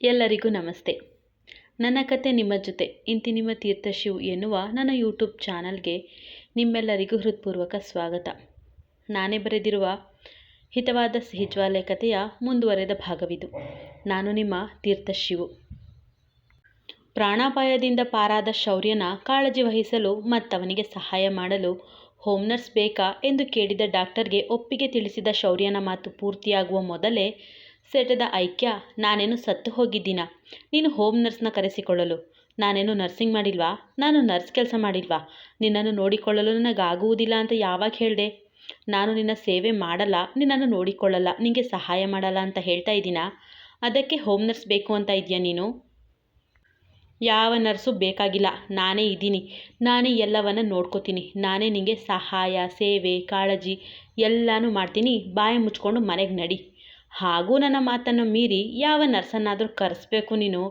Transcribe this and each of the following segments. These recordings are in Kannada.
ಎಲ್ಲರಿಗೂ ನಮಸ್ತೆ. ನನ್ನ ಕತೆ ನಿಮ್ಮ ಜೊತೆ. ಇಂತಿ ನಿಮ್ಮ ತೀರ್ಥಶಿವ್ ಎನ್ನುವ ನನ್ನ ಯೂಟ್ಯೂಬ್ ಚಾನಲ್ಗೆ ನಿಮ್ಮೆಲ್ಲರಿಗೂ ಹೃತ್ಪೂರ್ವಕ ಸ್ವಾಗತ. ನಾನೇ ಬರೆದಿರುವ ಹಿತವಾದ ಸಿಹಿಜ್ವಾಲೆ ಕಥೆಯ ಮುಂದುವರೆದ ಭಾಗವಿದು. ನಾನು ನಿಮ್ಮ ತೀರ್ಥಶಿವು ಪ್ರಾಣಾಪಾಯದಿಂದ ಪಾರಾದ ಶೌರ್ಯನ ಕಾಳಜಿ ವಹಿಸಲು ಮತ್ತವನಿಗೆ ಸಹಾಯ ಮಾಡಲು ಹೋಮ್ ನರ್ಸ್ ಬೇಕಾ ಎಂದು ಕೇಳಿದ ಡಾಕ್ಟರ್ಗೆ ಒಪ್ಪಿಗೆ ತಿಳಿಸಿದ ಶೌರ್ಯನ ಮಾತು ಪೂರ್ತಿಯಾಗುವ ಮೊದಲೇ ಸೆಟೆದ ಐಕ್ಯ, ನಾನೇನು ಸತ್ತು ಹೋಗಿದ್ದೀನ? ನೀನು ಹೋಮ್ ನರ್ಸ್ನ ಕರೆಸಿಕೊಳ್ಳಲು. ನಾನೇನು ನರ್ಸಿಂಗ್ ಮಾಡಿಲ್ವಾ? ನಾನು ನರ್ಸ್ ಕೆಲಸ ಮಾಡಿಲ್ವಾ? ನಿನ್ನನ್ನು ನೋಡಿಕೊಳ್ಳಲು ನನಗಾಗುವುದಿಲ್ಲ ಅಂತ ಯಾವಾಗ ಹೇಳಿದೆ? ನಾನು ನಿನ್ನ ಸೇವೆ ಮಾಡಲ್ಲ, ನಿನ್ನನ್ನು ನೋಡಿಕೊಳ್ಳಲ್ಲ ನಿನಗೆ ಸಹಾಯ ಮಾಡಲ್ಲ ಅಂತ ಹೇಳ್ತಾ ಇದ್ದೀನಾ? ಅದಕ್ಕೆ ಹೋಮ್ ನರ್ಸ್ ಬೇಕು ಅಂತ ಇದೆಯಾ ನೀನು? ಯಾವ ನರ್ಸು ಬೇಕಾಗಿಲ್ಲ, ನಾನೇ ಇದ್ದೀನಿ. ನಾನೇ ಎಲ್ಲವನ್ನು ನೋಡ್ಕೋತೀನಿ. ನಾನೇ ನಿನಗೆ ಸಹಾಯ, ಸೇವೆ, ಕಾಳಜಿ ಎಲ್ಲನೂ ಮಾಡ್ತೀನಿ. ಬಾಯಿ ಮುಚ್ಕೊಂಡು ಮನೆಗೆ ನಡಿ. ಹಾಗೂ ನನ್ನ ಮಾತನ್ನು ಮೀರಿ ಯಾವ ನರ್ಸನ್ನಾದರೂ ಕರೆಸ್ಬೇಕು ನೀನು.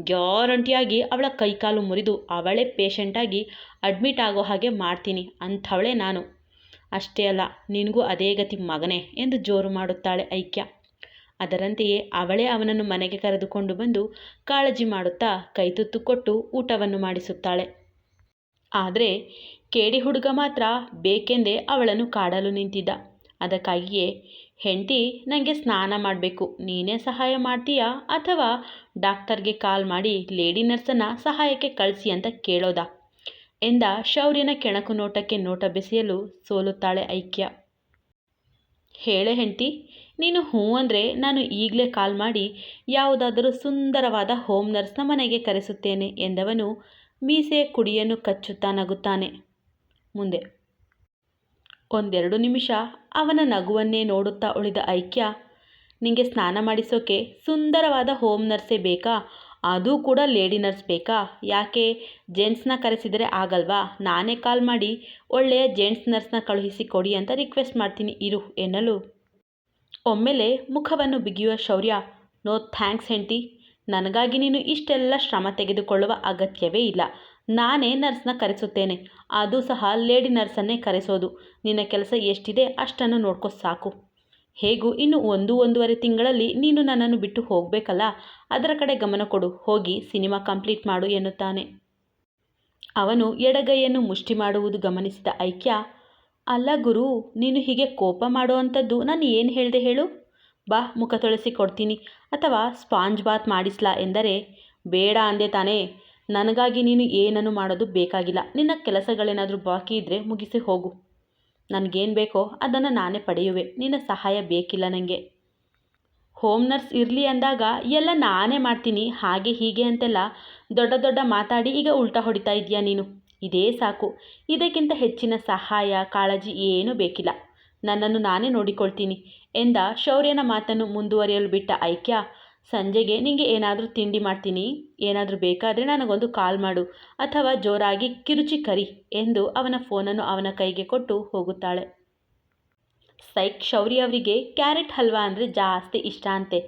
ಗ್ಯಾರಂಟಿಯಾಗಿ ಅವಳ ಕೈಕಾಲು ಮುರಿದು ಅವಳೇ ಪೇಷಂಟಾಗಿ ಅಡ್ಮಿಟ್ ಆಗೋ ಹಾಗೆ ಮಾಡ್ತೀನಿ, ಅಂಥವಳೇ ನಾನು. ಅಷ್ಟೇ ಅಲ್ಲ, ನಿನಗೂ ಅದೇ ಗತಿ ಮಗನೇ ಎಂದು ಜೋರು ಮಾಡುತ್ತಾಳೆ ಐಕ್ಯ. ಅದರಂತೆಯೇ ಅವಳೇ ಅವನನ್ನು ಮನೆಗೆ ಕರೆದುಕೊಂಡು ಬಂದು ಕಾಳಜಿ ಮಾಡುತ್ತಾ ಕೈತುತ್ತು ಕೊಟ್ಟು ಊಟವನ್ನು ಮಾಡಿಸುತ್ತಾಳೆ. ಆದರೆ ಕೇಡಿ ಹುಡುಗ ಮಾತ್ರ ಬೇಕೆಂದೇ ಅವಳನ್ನು ಕಾಡಲು ನಿಂತಿದ್ದ. ಅದಕ್ಕಾಗಿಯೇ ಹೆಂಡತಿ ನನಗೆ ಸ್ನಾನ ಮಾಡಬೇಕು. ನೀನೇ ಸಹಾಯ ಮಾಡ್ತೀಯಾ? ಅಥವಾ ಡಾಕ್ಟರ್ಗೆ ಕಾಲ್ ಮಾಡಿ ಲೇಡಿ ನರ್ಸನ್ನ ಸಹಾಯಕ್ಕೆ ಕಳಿಸಿ ಅಂತ ಕೇಳೋದಾ? ಎಂದ ಶೌರ್ಯನ ಕೆಣಕು ನೋಟಕ್ಕೆ ನೋಟ ಬೆಸೆಯಲು ಸೋಲುತ್ತಾಳೆ ಐಕ್ಯ. ಹೇಳೆ ಹೆಂಡತಿ, ನೀನು ಹ್ಞೂ ಅಂದರೆ ನಾನು ಈಗಲೇ ಕಾಲ್ ಮಾಡಿ ಯಾವುದಾದರೂ ಸುಂದರವಾದ ಹೋಮ್ ನರ್ಸ್ನ ಮನೆಗೆ ಕರೆಸುತ್ತೇನೆ ಎಂದವನು ಮೀಸೆಯ ಕುಡಿಯನ್ನು ಕಚ್ಚುತ್ತಾ ನಗುತ್ತಾನೆ. ಮುಂದೆ ಒಂದೆರಡು ನಿಮಿಷ ಅವನ ನಗುವನ್ನೇ ನೋಡುತ್ತಾ ಉಳಿದ ಐಕ್ಯ, ನಿಂಗೆ ಸ್ನಾನ ಮಾಡಿಸೋಕೆ ಸುಂದರವಾದ ಹೋಮ್ ನರ್ಸೇ ಬೇಕಾ? ಅದೂ ಕೂಡ ಲೇಡಿ ನರ್ಸ್ ಬೇಕಾ? ಯಾಕೆ? ಜೆಂಟ್ಸ್ನ ಕರೆಸಿದರೆ ಆಗಲ್ವಾ? ನಾನೇ ಕಾಲ್ ಮಾಡಿ ಒಳ್ಳೆಯ ಜೆಂಟ್ಸ್ ನರ್ಸ್ನ ಕಳುಹಿಸಿ ಕೊಡಿ ಅಂತ ರಿಕ್ವೆಸ್ಟ್ ಮಾಡ್ತೀನಿ, ಇರು, ಎನ್ನಲು. ಒಮ್ಮೆಲೆ ಮುಖವನ್ನು ಬಿಗಿಯುವ ಶೌರ್ಯ, ನೋ ಥ್ಯಾಂಕ್ಸ್ ಹೆಂಡತಿ, ನನಗಾಗಿ ನೀನು ಇಷ್ಟೆಲ್ಲ ಶ್ರಮ ತೆಗೆದುಕೊಳ್ಳುವ ಅಗತ್ಯವೇ ಇಲ್ಲ. ನಾನೇ ನರ್ಸ್ನ ಕರೆಸುತ್ತೇನೆ. ಅದು ಸಹ ಲೇಡಿ ನರ್ಸನ್ನೇ ಕರೆಸೋದು. ನಿನ್ನ ಕೆಲಸ ಎಷ್ಟಿದೆ ಅಷ್ಟನ್ನು ನೋಡ್ಕೋ ಸಾಕು. ಹೇಗೂ ಇನ್ನು ಒಂದು ಒಂದೂವರೆ ತಿಂಗಳಲ್ಲಿ ನೀನು ನನ್ನನ್ನು ಬಿಟ್ಟು ಹೋಗಬೇಕಲ್ಲ? ಅದರ ಕಡೆ ಗಮನ ಕೊಡು. ಹೋಗಿ ಸಿನಿಮಾ ಕಂಪ್ಲೀಟ್ ಮಾಡು ಎನ್ನುತ್ತಾನೆ. ಅವನು ಎಡಗೈಯನ್ನು ಮುಷ್ಟಿ ಮಾಡುವುದು ಗಮನಿಸಿದ ಐಕ್ಯ, ಅಲ್ಲ ಗುರು, ನೀನು ಹೀಗೆ ಕೋಪ ಮಾಡುವಂಥದ್ದು ನಾನು ಏನು ಹೇಳಿದೆ ಹೇಳು? ಬಾ, ಮುಖ ತೊಳೆಸಿ ಕೊಡ್ತೀನಿ. ಅಥವಾ ಸ್ಪಾಂಜ್ ಬಾತ್ ಮಾಡಿಸ್ಲಾ ಎಂದರೆ, ಬೇಡ ಅಂದೆ ತಾನೇ. ನನಗಾಗಿ ನೀನು ಏನನ್ನು ಮಾಡೋದು ಬೇಕಾಗಿಲ್ಲ. ನಿನ್ನ ಕೆಲಸಗಳೇನಾದರೂ ಬಾಕಿ ಇದ್ದರೆ ಮುಗಿಸಿ ಹೋಗು. ನನಗೇನು ಬೇಕೋ ಅದನ್ನು ನಾನೇ ಪಡೆಯುವೆ. ನಿನ್ನ ಸಹಾಯ ಬೇಕಿಲ್ಲ ನನಗೆ ಹೋಮ್ ನರ್ಸ್ ಇರಲಿ ಅಂದಾಗ ಎಲ್ಲ ನಾನೇ ಮಾಡ್ತೀನಿ. ಹಾಗೆ ಹೀಗೆ ಅಂತೆಲ್ಲ ದೊಡ್ಡ ದೊಡ್ಡ ಮಾತಾಡಿ ಈಗ ಉಲ್ಟಾ ಹೊಡಿತಾ ಇದೆಯಾ ನೀನು? ಇದೇ ಸಾಕು. ಇದಕ್ಕಿಂತ ಹೆಚ್ಚಿನ ಸಹಾಯ, ಕಾಳಜಿ ಏನೂ ಬೇಕಿಲ್ಲ. ನನ್ನನ್ನು ನಾನೇ ನೋಡಿಕೊಳ್ತೀನಿ ಎಂದ ಶೌರ್ಯನ ಮಾತನ್ನು ಮುಂದುವರಿಯಲು ಬಿಟ್ಟ ಐಕ್ಯ. ಸಂಜೆಗೆ ನಿನಗೆ ಏನಾದರೂ ತಿಂಡಿ ಮಾಡ್ತೀನಿ, ಏನಾದರೂ ಬೇಕಾದರೆ ನನಗೊಂದು ಕಾಲ್ ಮಾಡು ಅಥವಾ ಜೋರಾಗಿ ಕಿರುಚಿ ಕರಿ ಎಂದು ಅವನ ಫೋನನ್ನು ಅವನ ಕೈಗೆ ಕೊಟ್ಟು ಹೋಗುತ್ತಾಳೆ. ಸೈಕ್ ಶೌರಿ ಅವರಿಗೆ ಕ್ಯಾರೆಟ್ ಹಲ್ವಾ ಅಂದರೆ ಜಾಸ್ತಿ ಇಷ್ಟ ಅಂತೆ.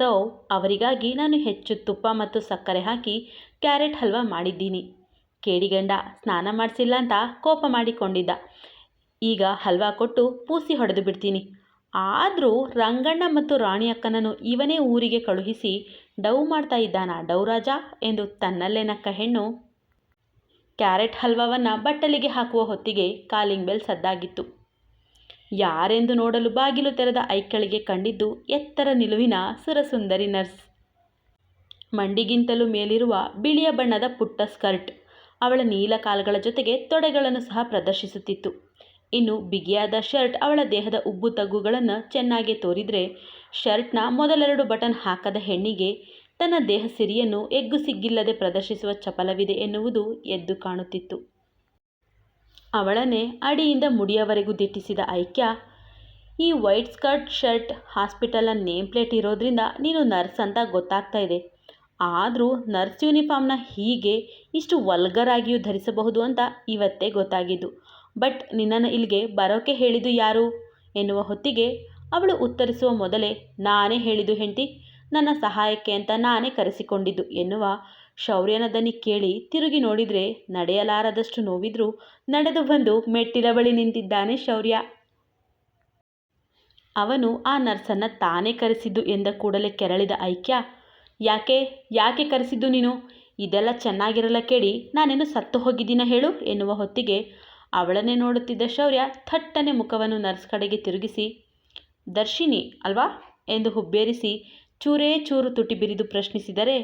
ಸೊ, ಅವರಿಗಾಗಿ ನಾನು ಹೆಚ್ಚು ತುಪ್ಪ ಮತ್ತು ಸಕ್ಕರೆ ಹಾಕಿ ಕ್ಯಾರೆಟ್ ಹಲ್ವಾ ಮಾಡಿದ್ದೀನಿ. ಕೇಡಿಗಂಡ ಸ್ನಾನ ಮಾಡಿಸಿಲ್ಲ ಅಂತ ಕೋಪ ಮಾಡಿಕೊಂಡಿದ್ದ. ಈಗ ಹಲ್ವಾ ಕೊಟ್ಟು ಪೂಸಿ ಹೊಡೆದು ಬಿಡ್ತೀನಿ. ಆದರೂ ರಂಗಣ್ಣ ಮತ್ತು ರಾಣಿ ಅಕ್ಕನನ್ನು ಇವನೇ ಊರಿಗೆ ಕಳುಹಿಸಿ ಡವ್ ಮಾಡ್ತಾ ಇದ್ದಾನ ಡವ್ ರಾಜ ಎಂದು ತನ್ನಲ್ಲೇ ನಕ್ಕ ಹೆಣ್ಣು. ಕ್ಯಾರೆಟ್ ಹಲ್ವಾವನ್ನು ಬಟ್ಟಲಿಗೆ ಹಾಕುವ ಹೊತ್ತಿಗೆ ಕಾಲಿಂಗ್ ಬೆಲ್ ಸದ್ದಾಗಿತ್ತು. ಯಾರೆಂದು ನೋಡಲು ಬಾಗಿಲು ತೆರೆದ ಐಕ್ಕಳಿಗೆ ಕಂಡಿದ್ದು ಎತ್ತರ ನಿಲುವಿನ ಸುರಸುಂದರಿ ನರ್ಸ್. ಮಂಡಿಗಿಂತಲೂ ಮೇಲಿರುವ ಬಿಳಿಯ ಬಣ್ಣದ ಪುಟ್ಟ ಸ್ಕರ್ಟ್ ಅವಳ ನೀಲ ಕಾಲುಗಳ ಜೊತೆಗೆ ತೊಡೆಗಳನ್ನು ಸಹ ಪ್ರದರ್ಶಿಸುತ್ತಿತ್ತು. ಇನ್ನು ಬಿಗಿಯಾದ ಶರ್ಟ್ ಅವಳ ದೇಹದ ಉಬ್ಬು ತಗ್ಗುಗಳನ್ನು ಚೆನ್ನಾಗಿ ತೋರಿದರೆ ಶರ್ಟ್ನ ಮೊದಲೆರಡು ಬಟನ್ ಹಾಕದ ಹೆಣ್ಣಿಗೆ ತನ್ನ ದೇಹ ಸಿರಿಯನ್ನು ಎಗ್ಗು ಸಿಗ್ಗಿಲ್ಲದೆ ಪ್ರದರ್ಶಿಸುವ ಚಪಲವಿದೆ ಎನ್ನುವುದು ಎದ್ದು ಕಾಣುತ್ತಿತ್ತು. ಅವಳನ್ನೇ ಅಡಿಯಿಂದ ಮುಡಿಯವರೆಗೂ ದಿಟ್ಟಿಸಿದ ಐಕ್ಯ, ಈ ವೈಟ್ ಸ್ಕರ್ಟ್ ಶರ್ಟ್ ಹಾಸ್ಪಿಟಲ್ನ ನೇಮ್ ಪ್ಲೇಟ್ ಇರೋದ್ರಿಂದ ನೀನು ನರ್ಸ್ ಅಂತ ಗೊತ್ತಾಗ್ತಾ ಇದೆ. ಆದರೂ ನರ್ಸ್ ಯೂನಿಫಾರ್ಮ್ನ ಹೀಗೆ ಇಷ್ಟು ವಲ್ಗರಾಗಿಯೂ ಧರಿಸಬಹುದು ಅಂತ ಇವತ್ತೇ ಗೊತ್ತಾಗಿದ್ದು. ಬಟ್ ನಿನ್ನನ್ನು ಇಲ್ಲಿಗೆ ಬರೋಕೆ ಹೇಳಿದ್ದು ಯಾರು? ಎನ್ನುವ ಹೊತ್ತಿಗೆ ಅವಳು ಉತ್ತರಿಸುವ ಮೊದಲೇ, ನಾನೇ ಹೇಳಿದ್ದು ಹೆಂಡತಿ, ನನ್ನ ಸಹಾಯಕ್ಕೆ ಅಂತ ನಾನೇ ಕರೆಸಿಕೊಂಡಿದ್ದು ಎನ್ನುವ ಶೌರ್ಯನ ದನಿ ಕೇಳಿ ತಿರುಗಿ ನೋಡಿದರೆ ನಡೆಯಲಾರದಷ್ಟು ನೋವಿದ್ರೂ ನಡೆದು ಬಂದು ಮೆಟ್ಟಿಲ ಬಳಿ ನಿಂತಿದ್ದಾನೆ ಶೌರ್ಯ. ಅವನು ಆ ನರ್ಸನ್ನು ತಾನೇ ಕರೆಸಿದ್ದು ಎಂದ ಕೂಡಲೇ ಕೆರಳಿದ ಐಕ್ಯ, ಯಾಕೆ ಯಾಕೆ ಕರೆಸಿದ್ದು ನೀನು? ಇದೆಲ್ಲ ಚೆನ್ನಾಗಿರಲ್ಲ ಕೇಳಿ, ನಾನೇನು ಸತ್ತು ಹೋಗಿದ್ದೀನ ಹೇಳು? ಎನ್ನುವ ಹೊತ್ತಿಗೆ ಅವಳನ್ನೇ ನೋಡುತ್ತಿದ್ದ ಶೌರ್ಯ ಥಟ್ಟನೆ ಮುಖವನ್ನು ನರ್ಸ್ ಕಡೆಗೆ ತಿರುಗಿಸಿ ದರ್ಶಿನಿ ಅಲ್ವಾ? ಎಂದು ಹುಬ್ಬೇರಿಸಿ ಚೂರೇ ಚೂರು ತುಟಿ ಬಿರಿದು ಪ್ರಶ್ನಿಸಿದರೆ,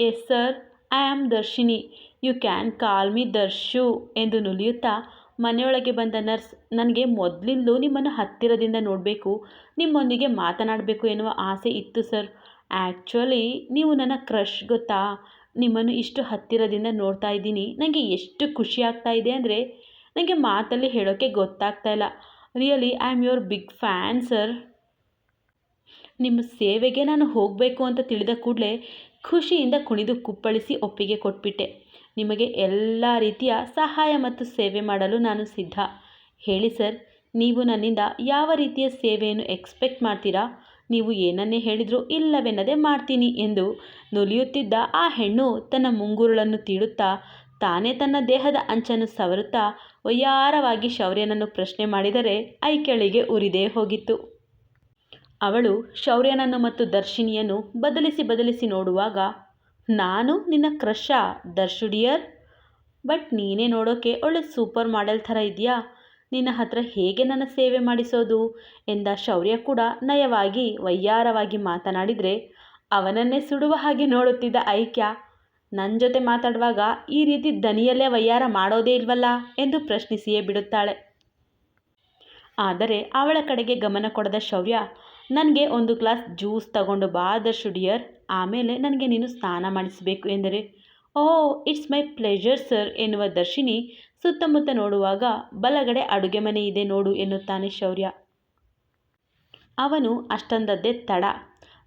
yes sir, I am Darshini you can call me Darshu ಎಂದು ನುಲಿಯುತ್ತಾ ಮನೆಯೊಳಗೆ ಬಂದ ನರ್ಸ್, ನನಗೆ ಮೊದಲಿಂದಲೂ ನಿಮ್ಮನ್ನು ಹತ್ತಿರದಿಂದ ನೋಡಬೇಕು. ನಿಮ್ಮೊಂದಿಗೆ ಮಾತನಾಡಬೇಕು ಎನ್ನುವ ಆಸೆ ಇತ್ತು ಸರ್. ಆ್ಯಕ್ಚುಲಿ ನೀವು ನನ್ನ ಕ್ರಶ್ ಗೊತ್ತಾ? ನಿಮ್ಮನ್ನು ಇಷ್ಟು ಹತ್ತಿರದಿಂದ ನೋಡ್ತಾ ಇದ್ದೀನಿ. ನನಗೆ ಎಷ್ಟು ಖುಷಿ ಆಗ್ತಾ ಇದೆ ಅಂದರೆ ನನಗೆ ಮಾತಲ್ಲಿ ಹೇಳೋಕ್ಕೆ ಗೊತ್ತಾಗ್ತಾ ಇಲ್ಲ. Really I am your big fan sir ನಿಮ್ಮ ಸೇವೆಗೆ ನಾನು ಹೋಗಬೇಕು ಅಂತ ತಿಳಿದ ಕೂಡಲೇ ಖುಷಿಯಿಂದ ಕುಣಿದು ಕುಪ್ಪಳಿಸಿ ಒಪ್ಪಿಗೆ ಕೊಟ್ಬಿಟ್ಟೆ. ನಿಮಗೆ ಎಲ್ಲ ರೀತಿಯ ಸಹಾಯ ಮತ್ತು ಸೇವೆ ಮಾಡಲು ನಾನು ಸಿದ್ಧ. ಹೇಳಿ ಸರ್ ನೀವು ನನ್ನಿಂದ ಯಾವ ರೀತಿಯ ಸೇವೆಯನ್ನು ಎಕ್ಸ್ಪೆಕ್ಟ್ ಮಾಡ್ತೀರಾ? ನೀವು ಏನನ್ನೇ ಹೇಳಿದರೂ ಇಲ್ಲವೆನ್ನದೆ ಮಾಡ್ತೀನಿ ಎಂದು ನುಲಿಯುತ್ತಿದ್ದ ಆ ಹೆಣ್ಣು ತನ್ನ ಮುಂಗುರುಳನ್ನು ತೀಡುತ್ತಾ ತಾನೇ ತನ್ನ ದೇಹದ ಅಂಚನ್ನು ಸವರುತ್ತಾ ವಯ್ಯಾರವಾಗಿ ಶೌರ್ಯನನ್ನು ಪ್ರಶ್ನೆ ಮಾಡಿದರೆ ಐಕೆಳಿಗೆ ಉರಿದೇ ಹೋಗಿತ್ತು. ಅವಳು ಶೌರ್ಯನನ್ನು ಮತ್ತು ದರ್ಶಿನಿಯನ್ನು ಬದಲಿಸಿ ಬದಲಿಸಿ ನೋಡುವಾಗ, ನಾನು ನಿನ್ನ ಕ್ರಶ ದರ್ಶುಡಿಯರ್? ಬಟ್ ನೀನೇ ನೋಡೋಕೆ ಒಳ್ಳೆ ಸೂಪರ್ ಮಾಡೆಲ್ ಥರ ಇದೆಯಾ? ನಿನ್ನ ಹತ್ರ ಹೇಗೆ ನನ್ನ ಸೇವೆ ಮಾಡಿಸೋದು? ಎಂದ ಶೌರ್ಯ ಕೂಡ ನಯವಾಗಿ ವಯ್ಯಾರವಾಗಿ ಮಾತನಾಡಿದರೆ, ಅವನನ್ನೇ ಸುಡುವ ಹಾಗೆ ನೋಡುತ್ತಿದ್ದ ಐಕ್ಯ ನನ್ನ ಜೊತೆ ಮಾತಾಡುವಾಗ ಈ ರೀತಿ ದನಿಯಲ್ಲೇ ವಯ್ಯಾರ ಮಾಡೋದೇ ಇಲ್ವಲ್ಲ? ಎಂದು ಪ್ರಶ್ನಿಸಿಯೇ ಬಿಡುತ್ತಾಳೆ. ಆದರೆ ಅವಳ ಕಡೆಗೆ ಗಮನ ಕೊಡದ ಶೌರ್ಯ, ನನಗೆ ಒಂದು ಗ್ಲಾಸ್ ಜ್ಯೂಸ್ ತಗೊಂಡು ಬಾ ದರ್ಶು ಡಿಯರ್, ಆಮೇಲೆ ನನಗೆ ನೀನು ಸ್ನಾನ ಮಾಡಿಸಬೇಕು ಎಂದರೆ oh it's my pleasure sir ಎನ್ನುವ ದರ್ಶಿನಿ ಸುತ್ತಮುತ್ತ ನೋಡುವಾಗ, ಬಲಗಡೆ ಅಡುಗೆ ಮನೆ ಇದೆ ನೋಡು ಎನ್ನುತ್ತಾನೆ ಶೌರ್ಯ. ಅವನು ಅಷ್ಟೊಂದದ್ದೇ ತಡ.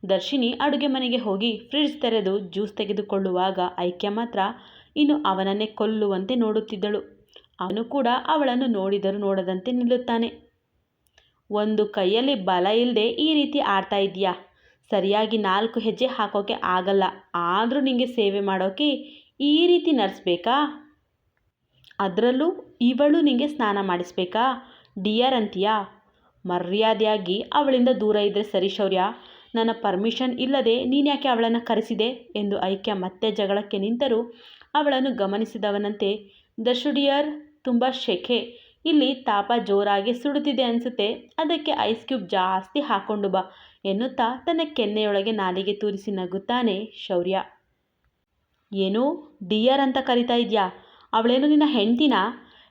ದರ್ಶಿನಿ ಅಡುಗೆ ಮನೆಗೆ ಹೋಗಿ ಫ್ರಿಡ್ಜ್ ತೆರೆದು ಜ್ಯೂಸ್ ತೆಗೆದುಕೊಳ್ಳುವಾಗ ಐಕ್ಯ ಮಾತ್ರ ಇನ್ನು ಅವನನ್ನೇ ಕೊಲ್ಲುವಂತೆ ನೋಡುತ್ತಿದ್ದಳು. ಅವನು ಕೂಡ ಅವಳನ್ನು ನೋಡಿದರೂ ನೋಡದಂತೆ ನಿಲ್ಲುತ್ತಾನೆ. ಒಂದು ಕೈಯಲ್ಲಿ ಬಲ ಇಲ್ಲದೆ ಈ ರೀತಿ ಆಡ್ತಾ ಇದೆಯಾ ಸರಿಯಾಗಿ ನಾಲ್ಕು ಹೆಜ್ಜೆ ಹಾಕೋಕೆ ಆಗಲ್ಲ. ಆದರೂ ನಿಮಗೆ ಸೇವೆ ಮಾಡೋಕೆ ಈ ರೀತಿ ನರ್ಸ್ಬೇಕಾ ಅದರಲ್ಲೂ ಇವಳು ನಿನಗೆ ಸ್ನಾನ ಮಾಡಿಸ್ಬೇಕಾ? ಡಿಯರ್ ಅಂತೀಯಾ? ಮರ್ಯಾದೆಯಾಗಿ ಅವಳಿಂದ ದೂರ ಇದ್ದರೆ ಸರಿ ಶೌರ್ಯ. ನನ್ನ ಪರ್ಮಿಷನ್ ಇಲ್ಲದೆ ನೀನು ಯಾಕೆ ಅವಳನ್ನು ಕರೆಸಿದೆ? ಎಂದು ಐಕ್ಯ ಮತ್ತೆ ಜಗಳಕ್ಕೆ ನಿಂತರೂ ಅವಳನ್ನು ಗಮನಿಸಿದವನಂತೆ ದಶು ಡಿಯರ್, ತುಂಬ ಶೆಖೆ. ಇಲ್ಲಿ ತಾಪ ಜೋರಾಗಿ ಸುಡುತ್ತಿದೆ ಅನಿಸುತ್ತೆ. ಅದಕ್ಕೆ ಐಸ್ ಕ್ಯೂಬ್ ಜಾಸ್ತಿ ಹಾಕ್ಕೊಂಡು ಬಾ ಎನ್ನುತ್ತಾ ತನ್ನ ಕೆನ್ನೆಯೊಳಗೆ ನಾಲಿಗೆ ತೂರಿಸಿ ನಗುತ್ತಾನೆ ಶೌರ್ಯ. ಏನು? ಡಿಯರ್ ಅಂತ ಕರಿತಾ ಇದೆಯಾ? ಅವಳೇನು ನಿನ್ನ ಹೆಂಡ್ತಿನ?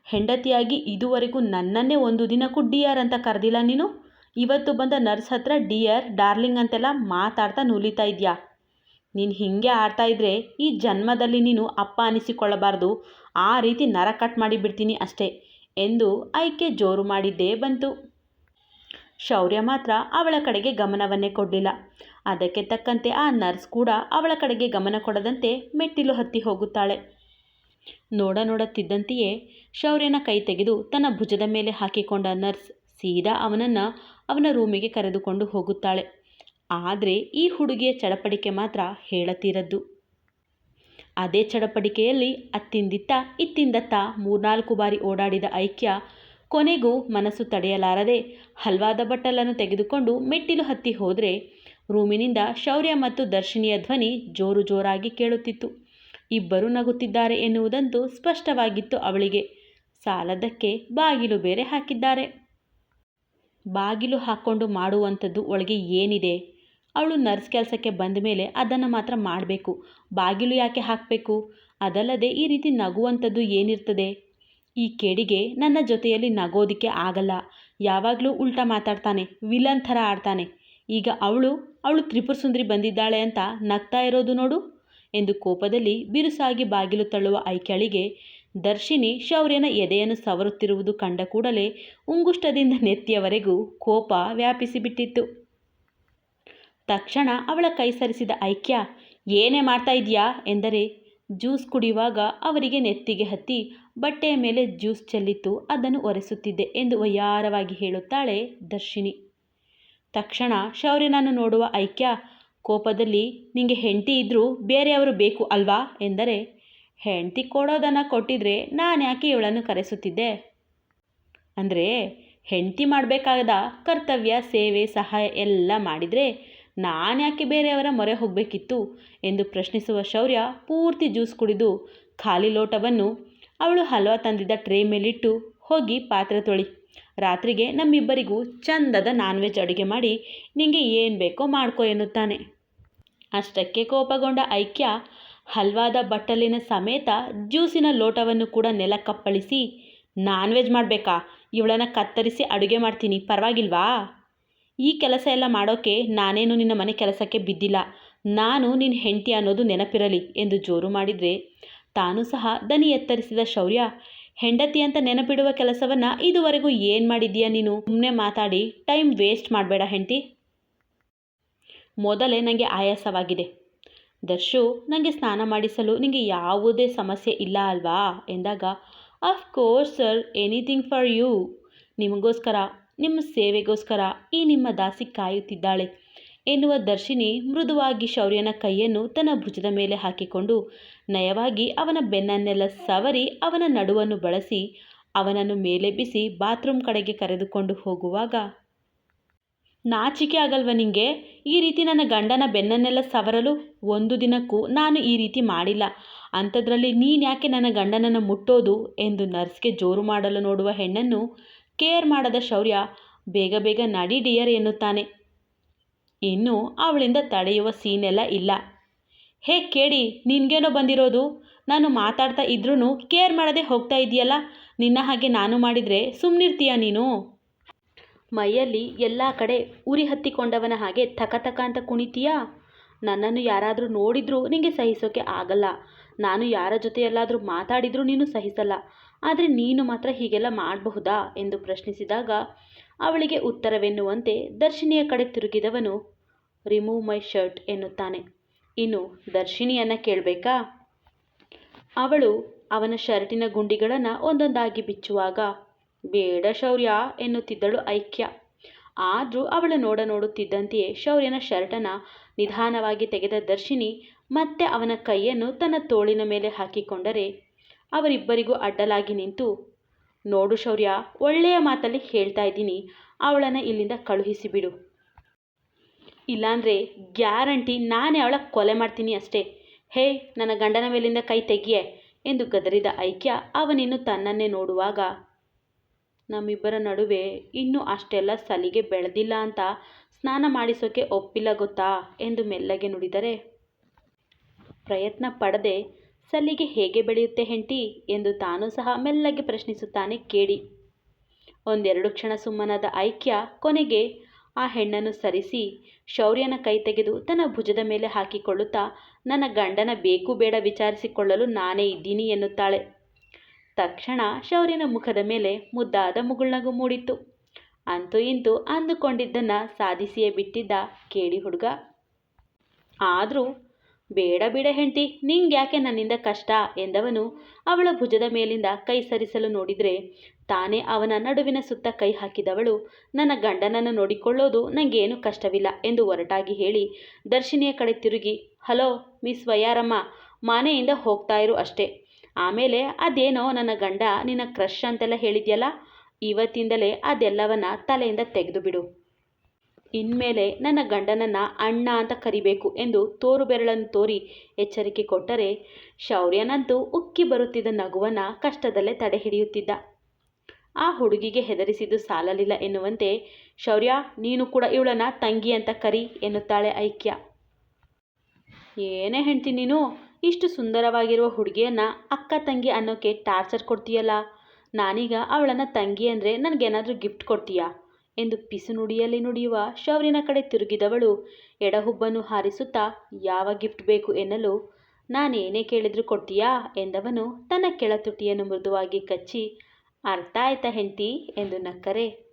ಹೆಂಡತಿಯಾಗಿ ಇದುವರೆಗೂ ನನ್ನನ್ನೇ ಒಂದು ದಿನಕ್ಕೂ ಡಿಯರ್ ಅಂತ ಕರೆದಿಲ್ಲ ನೀನು? ಇವತ್ತು ಬಂದ ನರ್ಸ್ ಹತ್ರ, ಡಿಯರ್, ಡಾರ್ಲಿಂಗ್ ಅಂತೆಲ್ಲ ಮಾತಾಡ್ತಾ ನುಲಿತಾ ಇದೆಯಾ? ನೀನು ಹೀಗೆ ಆಡ್ತಾ ಇದ್ದರೆ ಈ ಜನ್ಮದಲ್ಲಿ ನೀನು ಅಪ್ಪ ಅನಿಸಿಕೊಳ್ಳಬಾರ್ದು. ಆ ರೀತಿ ನರ ಕಟ್ ಮಾಡಿಬಿಡ್ತೀನಿ ಅಷ್ಟೇ ಎಂದು ಆಯ್ಕೆ ಜೋರು ಮಾಡಿದ್ದೇ ಬಂತು. ಶೌರ್ಯ ಮಾತ್ರ ಅವಳ ಕಡೆಗೆ ಗಮನವನ್ನೇ ಕೊಡಲಿಲ್ಲ. ಅದಕ್ಕೆ ತಕ್ಕಂತೆ ಆ ನರ್ಸ್ ಕೂಡ ಅವಳ ಕಡೆಗೆ ಗಮನ ಕೊಡದಂತೆ ಮೆಟ್ಟಿಲು ಹತ್ತಿ ಹೋಗುತ್ತಾಳೆ. ನೋಡ ನೋಡುತ್ತಿದ್ದಂತೆಯೇ ಶೌರ್ಯನ ಕೈ ತೆಗೆದು ತನ್ನ ಭುಜದ ಮೇಲೆ ಹಾಕಿಕೊಂಡ ನರ್ಸ್ ಸೀದಾ ಅವನನ್ನು ಅವನ ರೂಮಿಗೆ ಕರೆದುಕೊಂಡು ಹೋಗುತ್ತಾಳೆ. ಆದರೆ ಈ ಹುಡುಗಿಯ ಚಡಪಡಿಕೆ ಮಾತ್ರ ಹೇಳತೀರದ್ದು. ಅದೇ ಚಡಪಡಿಕೆಯಲ್ಲಿ ಅತ್ತಿಂದಿತ್ತ ಇತ್ತಿಂದತ್ತ ಮೂರ್ನಾಲ್ಕು ಬಾರಿ ಓಡಾಡಿದ ಐಕ್ಯ ಕೊನೆಗೂ ಮನಸ್ಸು ತಡೆಯಲಾರದೆ ಹಲ್ವಾದ ಬಟ್ಟಲನ್ನು ತೆಗೆದುಕೊಂಡು ಮೆಟ್ಟಿಲು ಹತ್ತಿ ಹೋದರೆ ರೂಮಿನಿಂದ ಶೌರ್ಯ ಮತ್ತು ದರ್ಶಿನಿಯ ಧ್ವನಿ ಜೋರು ಜೋರಾಗಿ ಕೇಳುತ್ತಿತ್ತು. ಇಬ್ಬರು ನಗುತ್ತಿದ್ದಾರೆ ಎನ್ನುವುದಂತೂ ಸ್ಪಷ್ಟವಾಗಿತ್ತು ಅವಳಿಗೆ. ಸಾಲದಕ್ಕೆ ಬಾಗಿಲು ಬೇರೆ ಹಾಕಿದ್ದಾರೆ. ಬಾಗಿಲು ಹಾಕ್ಕೊಂಡು ಮಾಡುವಂಥದ್ದು ಒಳಗೆ ಏನಿದೆ? ಅವಳು ನರ್ಸ್ ಕೆಲಸಕ್ಕೆ ಬಂದ ಮೇಲೆ ಅದನ್ನು ಮಾತ್ರ ಮಾಡಬೇಕು. ಬಾಗಿಲು ಯಾಕೆ ಹಾಕಬೇಕು? ಅದಲ್ಲದೆ ಈ ರೀತಿ ನಗುವಂಥದ್ದು ಏನಿರ್ತದೆ? ಈ ಕೇಡಿಗೆ ನನ್ನ ಜೊತೆಯಲ್ಲಿ ನಗೋದಕ್ಕೆ ಆಗಲ್ಲ. ಯಾವಾಗಲೂ ಉಲ್ಟಾ ಮಾತಾಡ್ತಾನೆ, ವಿಲನ್ ಥರ ಆಡ್ತಾನೆ. ಈಗ ಅವಳು ಅವಳು ತ್ರಿಪುರ ಸುಂದರಿ ಬಂದಿದ್ದಾಳೆ ಅಂತ ನಗ್ತಾ ಇರೋದು ನೋಡು. ಎಂದು ಕೋಪದಲ್ಲಿ ಬಿರುಸಾಗಿ ಬಾಗಿಲು ತಳ್ಳುವ ಐಕ್ಯಳಿಗೆ ದರ್ಶಿನಿ ಶೌರ್ಯನ ಎದೆಯನ್ನು ಸವರುತ್ತಿರುವುದು ಕಂಡ ಕೂಡಲೇ ಉಂಗುಷ್ಟದಿಂದ ನೆತ್ತಿಯವರೆಗೂ ಕೋಪ ವ್ಯಾಪಿಸಿಬಿಟ್ಟಿತ್ತು. ತಕ್ಷಣ ಅವಳ ಕೈ ಸರಿಸಿದ ಐಕ್ಯ, ಏನೇ ಮಾಡ್ತಾ ಇದೆಯಾ? ಎಂದರೆ, ಜ್ಯೂಸ್ ಕುಡಿಯುವಾಗ ಅವರಿಗೆ ನೆತ್ತಿಗೆ ಹತ್ತಿ ಬಟ್ಟೆಯ ಮೇಲೆ ಜ್ಯೂಸ್ ಚೆಲ್ಲಿತ್ತು ಅದನ್ನು ಒರೆಸುತ್ತಿದ್ದೆ ಎಂದು ವಯ್ಯಾರವಾಗಿ ಹೇಳುತ್ತಾಳೆ ದರ್ಶಿನಿ ತಕ್ಷಣ ಶೌರ್ಯನನ್ನು ನೋಡುವ ಐಕ್ಯ ಕೋಪದಲ್ಲಿ, ನಿಂಗೆ ಹೆಂಡತಿ ಇದ್ದರೂ ಬೇರೆಯವರು ಬೇಕು ಅಲ್ವಾ? ಎಂದರೆ, ಹೆಂಡತಿ ಕೊಡೋದನ್ನು ಕೊಟ್ಟಿದ್ರೆ ನಾನು ಯಾಕೆ ಇವಳನ್ನು ಕರೆಸುತ್ತಿದ್ದೆ? ಅಂದರೆ, ಹೆಂಡತಿ ಮಾಡಬೇಕಾದ ಕರ್ತವ್ಯ, ಸೇವೆ, ಸಹಾಯ ಎಲ್ಲ ಮಾಡಿದರೆ ನಾನು ಯಾಕೆ ಬೇರೆಯವರ ಮೊರೆ ಹೋಗಬೇಕಿತ್ತು? ಎಂದು ಪ್ರಶ್ನಿಸುವ ಶೌರ್ಯ ಪೂರ್ತಿ ಜ್ಯೂಸ್ ಕುಡಿದು ಖಾಲಿ ಲೋಟವನ್ನು ಅವಳು ಹಲ್ವಾ ತಂದಿದ್ದ ಟ್ರೇ ಮೇಲಿಟ್ಟು ಹೋಗಿ ಪಾತ್ರೆ ತೊಳಿ. ರಾತ್ರಿಗೆ ನಮ್ಮಿಬ್ಬರಿಗೂ ಚಂದದ ನಾನ್ ವೆಜ್ ಅಡುಗೆ ಮಾಡಿ, ನಿಂಗೆ ಏನು ಬೇಕೋ ಮಾಡ್ಕೋ ಎನ್ನುತ್ತಾನೆ. ಅಷ್ಟಕ್ಕೆ ಕೋಪಗೊಂಡ ಐಕ್ಯ ಹಲ್ವಾದ ಬಟ್ಟಲಿನ ಸಮೇತ ಜ್ಯೂಸಿನ ಲೋಟವನ್ನು ಕೂಡ ನೆಲಕ್ಕಪ್ಪಳಿಸಿ ನಾನ್ ವೆಜ್ ಮಾಡಬೇಕಾ? ಇವಳನ್ನು ಕತ್ತರಿಸಿ ಅಡುಗೆ ಮಾಡ್ತೀನಿ, ಪರವಾಗಿಲ್ವಾ? ಈ ಕೆಲಸ ಎಲ್ಲ ಮಾಡೋಕ್ಕೆ ನಾನೇನು ನಿನ್ನ ಮನೆ ಕೆಲಸಕ್ಕೆ ಬಿದ್ದಿಲ್ಲ. ನಾನು ನಿನ್ನ ಹೆಂಡತಿ ಅನ್ನೋದು ನೆನಪಿರಲಿ ಎಂದು ಜೋರು ಮಾಡಿದರೆ, ತಾನು ಸಹ ದನಿ ಎತ್ತರಿಸಿದ ಶೌರ್ಯ. ಹೆಂಡತಿ ಅಂತ ನೆನಪಿಡುವ ಕೆಲಸವನ್ನು ಇದುವರೆಗೂ ಏನು ಮಾಡಿದ್ದೀಯಾ ನೀನು? ಸುಮ್ಮನೆ ಮಾತಾಡಿ, ಟೈಮ್ ವೇಸ್ಟ್ ಮಾಡಬೇಡ ಹೆಂಡತಿ. ಮೊದಲೇ ನನಗೆ ಆಯಾಸವಾಗಿದೆ. ದರ್ಶು ನನಗೆ ಸ್ನಾನ ಮಾಡಿಸಲು ನಿಮಗೆ ಯಾವುದೇ ಸಮಸ್ಯೆ ಇಲ್ಲ ಅಲ್ವಾ? ಎಂದಾಗ of course sir anything for you ನಿಮಗೋಸ್ಕರ, ನಿಮ್ಮ ಸೇವೆಗೋಸ್ಕರ ಈ ನಿಮ್ಮ ದಾಸಿ ಕಾಯುತ್ತಿದ್ದಾಳೆ ಎನ್ನುವ ದರ್ಶಿನಿ ಮೃದುವಾಗಿ ಶೌರ್ಯನ ಕೈಯನ್ನು ತನ್ನ ಭುಜದ ಮೇಲೆ ಹಾಕಿಕೊಂಡು, ನಯವಾಗಿ ಅವನ ಬೆನ್ನನ್ನೆಲ್ಲ ಸವರಿ ಅವನ ನಡುವನ್ನು ಬಳಸಿ ಅವನನ್ನು ಮೇಲೆಬ್ಬಿಸಿ ಬಾತ್ರೂಮ್ ಕಡೆಗೆ ಕರೆದುಕೊಂಡು ಹೋಗುವಾಗ ನಾಚಿಕೆ ಆಗಲ್ವ ನಿಂಗೆ? ಈ ರೀತಿ ನನ್ನ ಗಂಡನ ಬೆನ್ನನ್ನೆಲ್ಲ ಸವರಲು ಒಂದು ದಿನಕ್ಕೂ ನಾನು ಈ ರೀತಿ ಮಾಡಿಲ್ಲ. ಅಂಥದ್ರಲ್ಲಿ ನೀನು ಯಾಕೆ ನನ್ನ ಗಂಡನನ್ನು ಮುಟ್ಟೋದು ಎಂದು ನರ್ಸ್ಗೆ ಜೋರು ಮಾಡಲು ನೋಡುವ ಹೆಣ್ಣನ್ನು ಕೇರ್ ಮಾಡದ ಶೌರ್ಯ ಬೇಗ ಬೇಗ ನಡಿ ಡಿಯರ್ ಎನ್ನುತ್ತಾನೆ. ಇನ್ನು ಅವಳಿಂದ ತಡೆಯುವ ಸೀನೆಲ್ಲ ಇಲ್ಲ. ಹೇ ಕೇಳಿ ನಿನಗೇನೋ ಬಂದಿರೋದು? ನಾನು ಮಾತಾಡ್ತಾ ಇದ್ರೂ ಕೇರ್ ಮಾಡದೆ ಹೋಗ್ತಾ ಇದೆಯಲ್ಲ? ನಿನ್ನ ಹಾಗೆ ನಾನು ಮಾಡಿದರೆ ಸುಮ್ಮನಿರ್ತೀಯ ನೀನು? ಮೈಯಲ್ಲಿ ಎಲ್ಲ ಕಡೆ ಉರಿ ಹತ್ತಿಕೊಂಡವನ ಹಾಗೆ ಥಕ ಥಕ ಅಂತ ಕುಣಿತೀಯಾ? ನನ್ನನ್ನು ಯಾರಾದರೂ ನೋಡಿದರೂ ನಿನಗೆ ಸಹಿಸೋಕೆ ಆಗಲ್ಲ. ನಾನು ಯಾರ ಜೊತೆಯಲ್ಲಾದರೂ ಮಾತಾಡಿದರೂ ನೀನು ಸಹಿಸಲ್ಲ. ಆದರೆ ನೀನು ಮಾತ್ರ ಹೀಗೆಲ್ಲ ಮಾಡಬಹುದಾ? ಎಂದು ಪ್ರಶ್ನಿಸಿದಾಗ ಅವಳಿಗೆ ಉತ್ತರವೆನ್ನುವಂತೆ ದರ್ಶಿನಿಯ ಕಡೆ ತಿರುಗಿದವನು, ರಿಮೂವ್ ಮೈ ಶರ್ಟ್ ಎನ್ನುತ್ತಾನೆ. ಇನ್ನು ದರ್ಶಿನಿಯನ್ನು ಕೇಳಬೇಕಾ? ಅವಳು ಅವನ ಶರ್ಟಿನ ಗುಂಡಿಗಳನ್ನು ಒಂದೊಂದಾಗಿ ಬಿಚ್ಚುವಾಗ ಬೇಡ ಶೌರ್ಯ ಎನ್ನುತ್ತಿದ್ದಳು ಐಕ್ಯ. ಆದರೂ ಅವಳು ನೋಡ ನೋಡುತ್ತಿದ್ದಂತೆಯೇ ಶೌರ್ಯನ ಶರ್ಟನ್ನು ನಿಧಾನವಾಗಿ ತೆಗೆದ ದರ್ಶಿನಿ ಮತ್ತೆ ಅವನ ಕೈಯನ್ನು ತನ್ನ ತೋಳಿನ ಮೇಲೆ ಹಾಕಿಕೊಂಡರೆ ಅವರಿಬ್ಬರಿಗೂ ಅಡ್ಡಲಾಗಿ ನಿಂತು, ನೋಡು ಶೌರ್ಯ, ಒಳ್ಳೆಯ ಮಾತಲ್ಲಿ ಹೇಳ್ತಾ ಇದ್ದೀನಿ, ಅವಳನ್ನು ಇಲ್ಲಿಂದ ಕಳುಹಿಸಿಬಿಡು ಇಲ್ಲಾಂದರೆ ಗ್ಯಾರಂಟಿ ನಾನೇ ಅವಳ ಕೊಲೆ ಮಾಡ್ತೀನಿ ಅಷ್ಟೇ. ಹೇ, ನನ್ನ ಗಂಡನ ಮೇಲಿಂದ ಕೈ ತೆಗಿಯೆ ಎಂದು ಗದರಿದ ಐಕ್ಯ ಅವನಿನ್ನು ತನ್ನನ್ನೇ ನೋಡುವಾಗ ನಮ್ಮಿಬ್ಬರ ನಡುವೆ ಇನ್ನೂ ಅಷ್ಟೆಲ್ಲ ಸಲಿಗೆ ಬೆಳೆದಿಲ್ಲ ಅಂತ ಸ್ನಾನ ಮಾಡಿಸೋಕೆ ಒಪ್ಪಿಲ್ಲ ಗೊತ್ತಾ? ಎಂದು ಮೆಲ್ಲಗೆ ನುಡಿದರೆ. ಪ್ರಯತ್ನ ಪಡದೆ, ಸಲಿಗೆ ಹೇಗೆ ಬೆಳೆಯುತ್ತೆ ಹೆಂಟಿ ಎಂದು ತಾನೂ ಸಹ ಮೆಲ್ಲಗೆ ಪ್ರಶ್ನಿಸುತ್ತಾನೆ ಕೇಳಿ. ಒಂದೆರಡು ಕ್ಷಣ ಸುಮ್ಮನಾದ ಐಕ್ಯ ಕೊನೆಗೆ ಆ ಹೆಣ್ಣನ್ನು ಸರಿಸಿ, ಶೌರ್ಯನ ಕೈ ತೆಗೆದು ತನ್ನ ಭುಜದ ಮೇಲೆ ಹಾಕಿಕೊಳ್ಳುತ್ತಾ, ನನ್ನ ಗಂಡನ ಬೇಕು ಬೇಡ ವಿಚಾರಿಸಿಕೊಳ್ಳಲು ನಾನೇ ಇದ್ದೀನಿ ಎನ್ನುತ್ತಾಳೆ. ತಕ್ಷಣ ಶೌರ್ಯನ ಮುಖದ ಮೇಲೆ ಮುದ್ದಾದ ಮುಗುಳ್ನಗು ಮೂಡಿತ್ತು. ಅಂತೂ ಇಂತೂ ಅಂದುಕೊಂಡಿದ್ದನ್ನು ಸಾಧಿಸಿಯೇ ಬಿಟ್ಟಿದ್ದ ಕೇಳಿ ಹುಡುಗ. ಆದರೂ, ಬೇಡ ಬಿಡ ಹೆಂಡತಿ, ನಿಂಗ್ಯಾಕೆ ನನ್ನಿಂದ ಕಷ್ಟ? ಎಂದವನು ಅವಳ ಭುಜದ ಮೇಲಿಂದ ಕೈ ಸರಿಸಲು ನೋಡಿದರೆ ತಾನೇ ಅವನ ನಡುವಿನ ಸುತ್ತ ಕೈ ಹಾಕಿದವಳು, ನನ್ನ ಗಂಡನನ್ನು ನೋಡಿಕೊಳ್ಳೋದು ನನಗೇನು ಕಷ್ಟವಿಲ್ಲ ಎಂದು ಒರಟಾಗಿ ಹೇಳಿ ದರ್ಶಿನಿಯ ಕಡೆ ತಿರುಗಿ, ಹಲೋ, ಮಿಸ್ ವಯ್ಯಾರಮ್ಮ, ಮನೆಯಿಂದ ಹೋಗ್ತಾ ಇರು ಅಷ್ಟೇ. ಆಮೇಲೆ ಅದೇನೋ ನನ್ನ ಗಂಡ ನಿನ್ನ ಕ್ರಶ್ ಅಂತೆಲ್ಲ ಹೇಳಿದ್ಯಲ್ಲ, ಇವತ್ತಿಂದಲೇ ಅದೆಲ್ಲವನ್ನ ತಲೆಯಿಂದ ತೆಗೆದು ಬಿಡು. ಇನ್ಮೇಲೆ ನನ್ನ ಗಂಡನನ್ನು ಅಣ್ಣ ಅಂತ ಕರಿಬೇಕು ಎಂದು ತೋರು ಬೆರಳನ್ನು ತೋರಿ ಎಚ್ಚರಿಕೆ ಕೊಟ್ಟರೆ ಶೌರ್ಯನಂತೂ ಉಕ್ಕಿ ಬರುತ್ತಿದ್ದ ನಗುವನ್ನು ಕಷ್ಟದಲ್ಲೇ ತಡೆ ಹಿಡಿಯುತ್ತಿದ್ದ. ಆ ಹುಡುಗಿಗೆ ಹೆದರಿಸಿದ್ದು ಸಾಲಲಿಲ್ಲ ಎನ್ನುವಂತೆ, ಶೌರ್ಯ, ನೀನು ಕೂಡ ಇವಳನ್ನ ತಂಗಿ ಅಂತ ಕರಿ ಎನ್ನುತ್ತಾಳೆ ಐಕ್ಯ. ಏನೇ ಹೆಂಡ್ತಿ ನೀನು ಇಷ್ಟು ಸುಂದರವಾಗಿರುವ ಹುಡುಗಿಯನ್ನ ಅಕ್ಕ ತಂಗಿ ಅನ್ನೋಕ್ಕೆ ಟಾರ್ಚರ್ ಕೊಡ್ತೀಯಲ್ಲ? ನಾನೀಗ ಅವಳನ್ನು ತಂಗಿ ಅಂದರೆ ನನಗೇನಾದರೂ ಗಿಫ್ಟ್ ಕೊಡ್ತೀಯಾ? ಎಂದು ಪಿಸು ನುಡಿಯಲ್ಲಿ ನುಡಿಯುವ ಶೌರ್ಯನ ಕಡೆ ತಿರುಗಿದವಳು ಎಡಹುಬ್ಬನ್ನು ಹಾರಿಸುತ್ತಾ, ಯಾವ ಗಿಫ್ಟ್ ಬೇಕು ಎನ್ನಲು, ನಾನೇನೇ ಕೇಳಿದ್ರು ಕೊಡ್ತೀಯಾ? ಎಂದವನು ತನ್ನ ಕೆಳತುಟಿಯನ್ನು ಮೃದುವಾಗಿ ಕಚ್ಚಿ, ಅರ್ಥ ಆಯ್ತಾ ಹೆಂಡ್ತಿ? ಎಂದು ನಕ್ಕರೆ.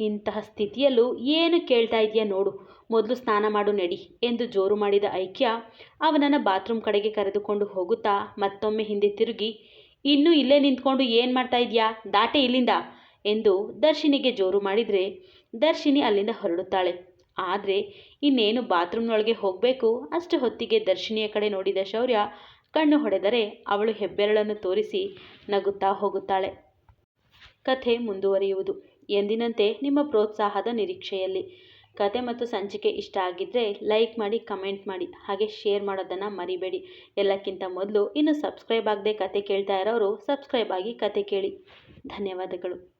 ಇಂತಹ ಸ್ಥಿತಿಯಲ್ಲೂ ಏನು ಕೇಳ್ತಾ ಇದೆಯಾ ನೋಡು, ಮೊದಲು ಸ್ನಾನ ಮಾಡು, ನಡಿ ಎಂದು ಜೋರು ಮಾಡಿದ ಐಕ್ಯ ಅವನನ್ನು ಬಾತ್ರೂಮ್ ಕಡೆಗೆ ಕರೆದುಕೊಂಡು ಹೋಗುತ್ತಾ ಮತ್ತೊಮ್ಮೆ ಹಿಂದೆ ತಿರುಗಿ, ಇನ್ನೂ ಇಲ್ಲೇ ನಿಂತ್ಕೊಂಡು ಏನು ಮಾಡ್ತಾ ಇದೆಯಾ, ದಾಟೆ ಇಲ್ಲಿಂದ ಎಂದು ದರ್ಶಿನಿಗೆ ಜೋರು ಮಾಡಿದರೆ ದರ್ಶಿನಿ ಅಲ್ಲಿಂದ ಹೊರಡುತ್ತಾಳೆ. ಆದರೆ ಇನ್ನೇನು ಬಾತ್ರೂಮ್ನೊಳಗೆ ಹೋಗಬೇಕು, ಅಷ್ಟು ಹೊತ್ತಿಗೆ ದರ್ಶಿನಿಯ ಕಡೆ ನೋಡಿದ ಶೌರ್ಯ ಕಣ್ಣು ಹೊಡೆದರೆ ಅವಳು ಹೆಬ್ಬೆರಳನ್ನು ತೋರಿಸಿ ನಗುತ್ತಾ ಹೋಗುತ್ತಾಳೆ. ಕಥೆ ಮುಂದುವರಿಯುವುದು. ಎಂದಿನಂತೆ ನಿಮ್ಮ ಪ್ರೋತ್ಸಾಹದ ನಿರೀಕ್ಷೆಯಲ್ಲಿ. ಕತೆ ಮತ್ತು ಸಂಚಿಕೆ ಇಷ್ಟ ಆಗಿದ್ದರೆ ಲೈಕ್ ಮಾಡಿ, ಕಮೆಂಟ್ ಮಾಡಿ, ಹಾಗೆ ಶೇರ್ ಮಾಡೋದನ್ನು ಮರಿಬೇಡಿ. ಎಲ್ಲಕ್ಕಿಂತ ಮೊದಲು ಇನ್ನು ಸಬ್ಸ್ಕ್ರೈಬ್ ಆಗದೆ ಕತೆ ಕೇಳ್ತಾ ಇರೋರು ಸಬ್ಸ್ಕ್ರೈಬ್ ಆಗಿ ಕತೆ ಕೇಳಿ. ಧನ್ಯವಾದಗಳು.